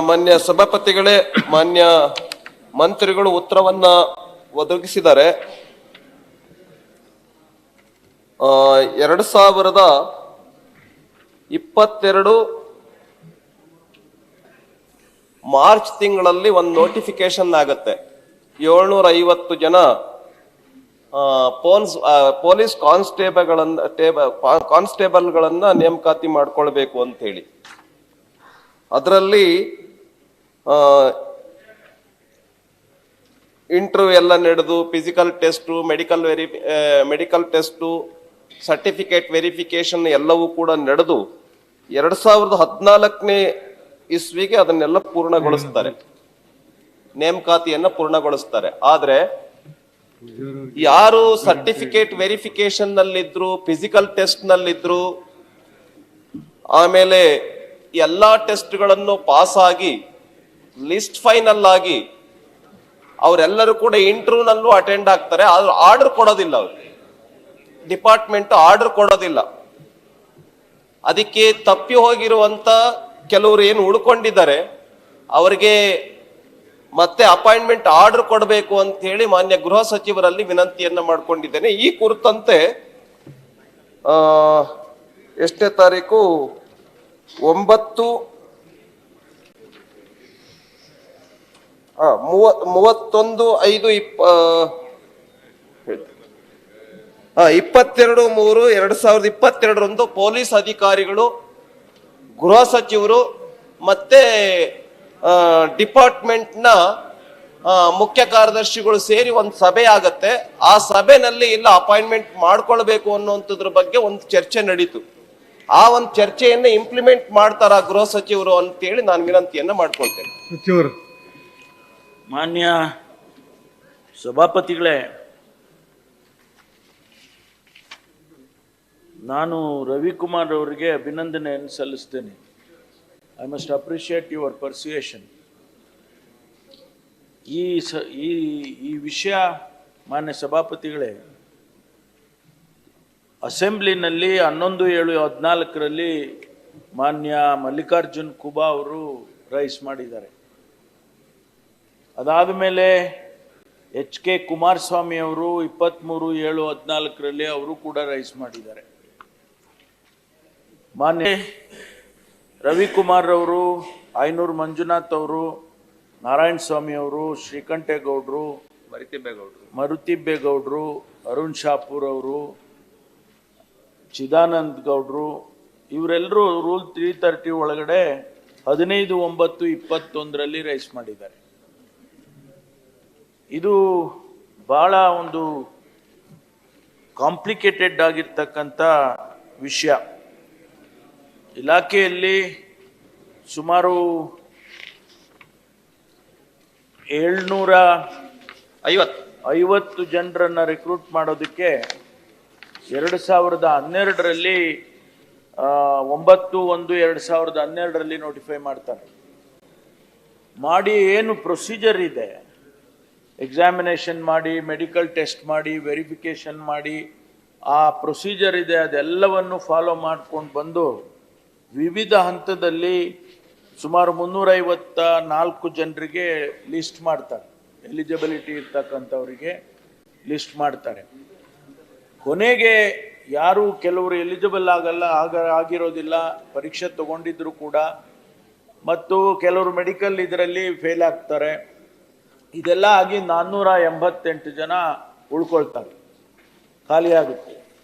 ಮಾನ್ಯ ಸಭಾಪತಿಗಳೇ, ಮಾನ್ಯ ಮಂತ್ರಿಗಳು ಉತ್ತರವನ್ನ ಒದಗಿಸಿದ್ದಾರೆ. ಎರಡು ಸಾವಿರದ ಇಪ್ಪತ್ತೆರಡು ಮಾರ್ಚ್ ತಿಂಗಳಲ್ಲಿ ಒಂದು ನೋಟಿಫಿಕೇಶನ್ ಆಗತ್ತೆ. ಏಳ್ನೂರ ಐವತ್ತು ಜನ ಪೋನ್ಸ್ ಪೊಲೀಸ್ ಕಾನ್ಸ್ಟೇಬಲ್ಗಳನ್ನ, ಟೇಬ- ಕಾ- ಕಾನ್ಸ್ಟೇಬಲ್ಗಳನ್ನ ನೇಮಕಾತಿ ಮಾಡ್ಕೊಳ್ಬೇಕು ಅಂತ ಹೇಳಿ. ಅದರಲ್ಲಿ ಇಂಟರ್ವ್ಯೂ ಎಲ್ಲ ನಡೆದು physical test medical very medical test certificate verification ಎಲ್ಲವೂ ಕೂಡ ನಡೆದು ಎರಡು ಸಾವಿರದ ಹದಿನಾಲ್ಕನೇ ಇಸ್ವಿಗೆ ಅದನ್ನೆಲ್ಲ ಪೂರ್ಣಗೊಳಿಸ್ತಾರೆ. ನೇಮಕಾತಿಯನ್ನು ಪೂರ್ಣಗೊಳಿಸ್ತಾರೆ. ಆದರೆ ಯಾರು ಸರ್ಟಿಫಿಕೇಟ್ ವೆರಿಫಿಕೇಶನ್ ನಲ್ಲಿದ್ರು ಫಿಸಿಕಲ್ ಟೆಸ್ಟ್ ನಲ್ಲಿದ್ರು ಆಮೇಲೆ ಎಲ್ಲಾ ಟೆಸ್ಟ್ಗಳನ್ನು ಪಾಸ್ ಆಗಿ ಲಿಸ್ಟ್ ಫೈನಲ್ ಆಗಿ ಅವರೆಲ್ಲರೂ ಕೂಡ ಇಂಟರ್ವ್ಯೂನಲ್ಲೂ ಅಟೆಂಡ್ ಆಗ್ತಾರೆ. ಆದ್ರೆ ಆರ್ಡರ್ ಕೊಡೋದಿಲ್ಲ ಅವರು. ಡಿಪಾರ್ಟ್ಮೆಂಟ್ ಆರ್ಡರ್ ಕೊಡೋದಿಲ್ಲ. ಅದಕ್ಕೆ ತಪ್ಪಿ ಹೋಗಿರುವಂತ ಕೆಲವರು ಏನು ಉಳ್ಕೊಂಡಿದ್ದಾರೆ, ಅವರಿಗೆ ಮತ್ತೆ ಅಪಾಯಿಂಟ್ಮೆಂಟ್ ಆರ್ಡರ್ ಕೊಡಬೇಕು ಅಂತ ಹೇಳಿ ಮಾನ್ಯ ಗೃಹ ಸಚಿವರಲ್ಲಿ ವಿನಂತಿಯನ್ನ ಮಾಡಿಕೊಂಡಿದ್ದೇನೆ. ಈ ಕುರಿತಂತೆ ಎಷ್ಟನೇ ತಾರೀಕು ಒಂಬತ್ತು ಮೂವ- ಮೂವತ್ತೊಂದು, ಐದು, ಇಪ್ಪ ಇಪ್ಪತ್ತೆರಡು, ಮೂರು, ಎರಡು ಸಾವಿರದ ಇಪ್ಪತ್ತೆರಡರಂದು ಪೊಲೀಸ್ ಅಧಿಕಾರಿಗಳು, ಗೃಹ ಸಚಿವರು ಮತ್ತೆ ಡಿಪಾರ್ಟ್ಮೆಂಟ್ನ ಮುಖ್ಯ ಕಾರ್ಯದರ್ಶಿಗಳು ಸೇರಿ ಒಂದು ಸಭೆ ಆಗತ್ತೆ. ಆ ಸಭೆನಲ್ಲಿ ಇಲ್ಲ, ಅಪಾಯಿಂಟ್ಮೆಂಟ್ ಮಾಡ್ಕೊಳ್ಬೇಕು ಅನ್ನುವಂಥದ್ರ ಬಗ್ಗೆ ಒಂದು ಚರ್ಚೆ ನಡೀತು. ಆ ಒಂದು ಚರ್ಚೆಯನ್ನ ಇಂಪ್ಲಿಮೆಂಟ್ ಮಾಡ್ತಾರ ಗೃಹ ಸಚಿವರು ಅಂತೇಳಿ ನಾನು ವಿನಂತಿಯನ್ನ ಮಾಡ್ಕೊಳ್ತೇನೆ. ಸಚಿವರು. ಮಾನ್ಯ ಸಭಾಪತಿಗಳೇ ನಾನು ರವಿಕುಮಾರ್ ಅವರಿಗೆ ಅಭಿನಂದನೆಯನ್ನು ಸಲ್ಲಿಸ್ತೇನೆ. I must appreciate your persuasion ಈ ಸ ಈ ಈ ವಿಷಯ ಮಾನ್ಯ ಸಭಾಪತಿಗಳೇ ಅಸೆಂಬ್ಲಿನಲ್ಲಿ ಹನ್ನೊಂದು ಏಳು ಹದಿನಾಲ್ಕರಲ್ಲಿ ಮಾನ್ಯ ಮಲ್ಲಿಕಾರ್ಜುನ್ ಖುಬಾ ಅವರು ರೈಸ್ ಮಾಡಿದ್ದಾರೆ. ಅದಾದ ಮೇಲೆ ಎಚ್ ಕೆ ಕುಮಾರಸ್ವಾಮಿ ಅವರು ಇಪ್ಪತ್ತ್ಮೂರು ಏಳು ಹದಿನಾಲ್ಕರಲ್ಲಿ ಅವರು ಕೂಡ ರೈಸ್ ಮಾಡಿದ್ದಾರೆ. ಮಾನ್ಯ ರವಿಕುಮಾರ್ ಅವರು ಐನೂರು ಮಂಜುನಾಥ್ ಅವರು ನಾರಾಯಣ ಸ್ವಾಮಿ ಅವರು ಶ್ರೀಕಂಠೇಗೌಡರು ಮರುತಿಬ್ಬೇಗೌಡರು ಅರುಣ್ ಶಾಪೂರ್ ಅವರು ಚಿದಾನಂದ್ ಗೌಡ್ರು ಇವರೆಲ್ಲರೂ ರೂಲ್ ತ್ರೀ ತರ್ಟಿ ಒಳಗಡೆ ಹದಿನೈದು ಒಂಬತ್ತು ಇಪ್ಪತ್ತೊಂದರಲ್ಲಿ ರೈಸ್ ಮಾಡಿದ್ದಾರೆ. ಇದು ಬಹಳ ಒಂದು ಕಾಂಪ್ಲಿಕೇಟೆಡ್ ಆಗಿರ್ತಕ್ಕಂಥ ವಿಷಯ. ಇಲಾಖೆಯಲ್ಲಿ ಸುಮಾರು ಏಳ್ನೂರ ಐವತ್ತು. ಐವತ್ತು ಜನರನ್ನು ರಿಕ್ರೂಟ್ ಮಾಡೋದಕ್ಕೆ ಎರಡು ಸಾವಿರದ ಹನ್ನೆರಡರಲ್ಲಿ ಒಂಬತ್ತು ಒಂದು ಎರಡು ಸಾವಿರದ ಹನ್ನೆರಡರಲ್ಲಿ ನೋಟಿಫೈ ಮಾಡ್ತಾರೆ. ಮಾಡಿ ಏನು ಪ್ರೊಸೀಜರ್ ಇದೆ? ಎಕ್ಸಾಮಿನೇಷನ್ ಮಾಡಿ ಮೆಡಿಕಲ್ ಟೆಸ್ಟ್ ಮಾಡಿ ವೆರಿಫಿಕೇಷನ್ ಮಾಡಿ, ಆ ಪ್ರೊಸೀಜರ್ ಇದೆ, ಅದೆಲ್ಲವನ್ನು ಫಾಲೋ ಮಾಡ್ಕೊಂಡು ಬಂದು ವಿವಿಧ ಹಂತದಲ್ಲಿ ಸುಮಾರು ಮುನ್ನೂರೈವತ್ತ ನಾಲ್ಕು ಜನರಿಗೆ ಲಿಸ್ಟ್ ಮಾಡ್ತಾರೆ. ಎಲಿಜಿಬಿಲಿಟಿ ಇರ್ತಕ್ಕಂಥವರಿಗೆ ಲಿಸ್ಟ್ ಮಾಡ್ತಾರೆ. ಕೊನೆಗೆ ಯಾರು ಕೆಲವರು ಎಲಿಜಿಬಲ್ ಆಗಲ್ಲ, ಆಗ ಆಗಿರೋದಿಲ್ಲ, ಪರೀಕ್ಷೆ ತಗೊಂಡಿದ್ರು ಕೂಡ. ಮತ್ತು ಕೆಲವರು ಮೆಡಿಕಲ್ ಇದರಲ್ಲಿ ಫೇಲ್ ಆಗ್ತಾರೆ. ಇದೆಲ್ಲ ಆಗಿ ನಾನ್ನೂರ ಎಂಬತ್ತೆಂಟು ಜನ ಉಳ್ಕೊಳ್ತಾರೆ. ಖಾಲಿ ಆಗುತ್ತೆ.